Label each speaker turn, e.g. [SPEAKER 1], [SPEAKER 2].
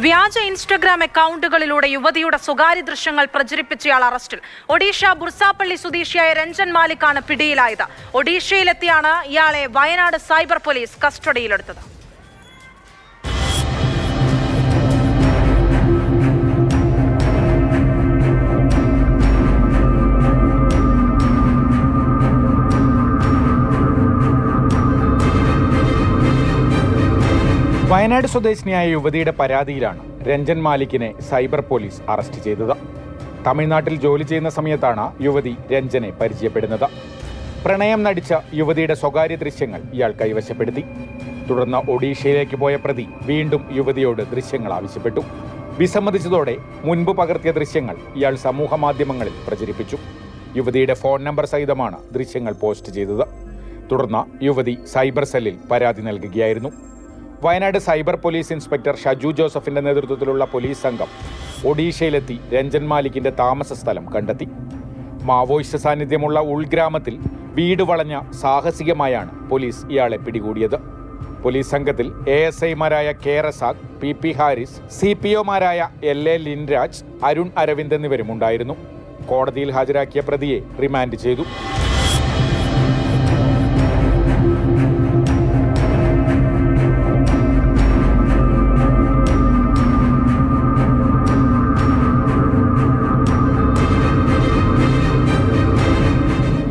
[SPEAKER 1] വ്യാജ ഇൻസ്റ്റഗ്രാം അക്കൗണ്ടുകളിലൂടെ യുവതിയുടെ സ്വകാര്യ ദൃശ്യങ്ങൾ പ്രചരിപ്പിച്ചയാൾ അറസ്റ്റിൽ. ഒഡീഷ ബുർസാപ്പള്ളി സ്വദേശിയായ രഞ്ജൻ മാലിക്കാണ് പിടിയിലായത്. ഒഡീഷയിലെത്തിയാണ് ഇയാളെ വയനാട് സൈബർ പോലീസ് കസ്റ്റഡിയിലെടുത്തത്.
[SPEAKER 2] വയനാട് സ്വദേശിനിയായ യുവതിയുടെ പരാതിയിലാണ് രഞ്ജൻ മാലിക്കിനെ സൈബർ പോലീസ് അറസ്റ്റ് ചെയ്തത്. തമിഴ്നാട്ടിൽ ജോലി ചെയ്യുന്ന സമയത്താണ് യുവതി രഞ്ജനെ പരിചയപ്പെടുന്നത്. പ്രണയം നടിച്ച യുവതിയുടെ സ്വകാര്യ ദൃശ്യങ്ങൾ ഇയാൾ കൈവശപ്പെടുത്തി. തുടർന്ന് ഒഡീഷയിലേക്ക് പോയ പ്രതി വീണ്ടും യുവതിയോട് ദൃശ്യങ്ങൾ ആവശ്യപ്പെട്ടു. വിസമ്മതിച്ചതോടെ മുൻപ് പകർത്തിയ ദൃശ്യങ്ങൾ ഇയാൾ സമൂഹ മാധ്യമങ്ങളിൽ പ്രചരിപ്പിച്ചു. യുവതിയുടെ ഫോൺ നമ്പർ സഹിതമാണ് ദൃശ്യങ്ങൾ പോസ്റ്റ് ചെയ്തത്. തുടർന്ന് യുവതി സൈബർ സെല്ലിൽ പരാതി നൽകുകയായിരുന്നു. Wayanad cyber police inspector Shaju ജോസഫിന്റെ നേതൃത്വത്തിലുള്ള പോലീസ് സംഘം ഒഡീഷയിലെത്തി രഞ്ജൻ മാലിക്കിന്റെ താമസ സ്ഥലം കണ്ടെത്തി. മാവോയിസ്റ്റ് സാന്നിധ്യമുള്ള ഉൾഗ്രാമത്തിൽ വീട് വളഞ്ഞ സാഹസികമായാണ് പോലീസ് ഇയാളെ പിടികൂടിയത്. പോലീസ് സംഘത്തിൽ എ എസ് ഐമാരായ K Razak P P Haris C P ഒമാരായ L A Linraj Arun Aravind എന്നിവരും ഉണ്ടായിരുന്നു കോടതിയിൽ ഹാജരാക്കിയ പ്രതിയെ റിമാൻഡ് ചെയ്തു.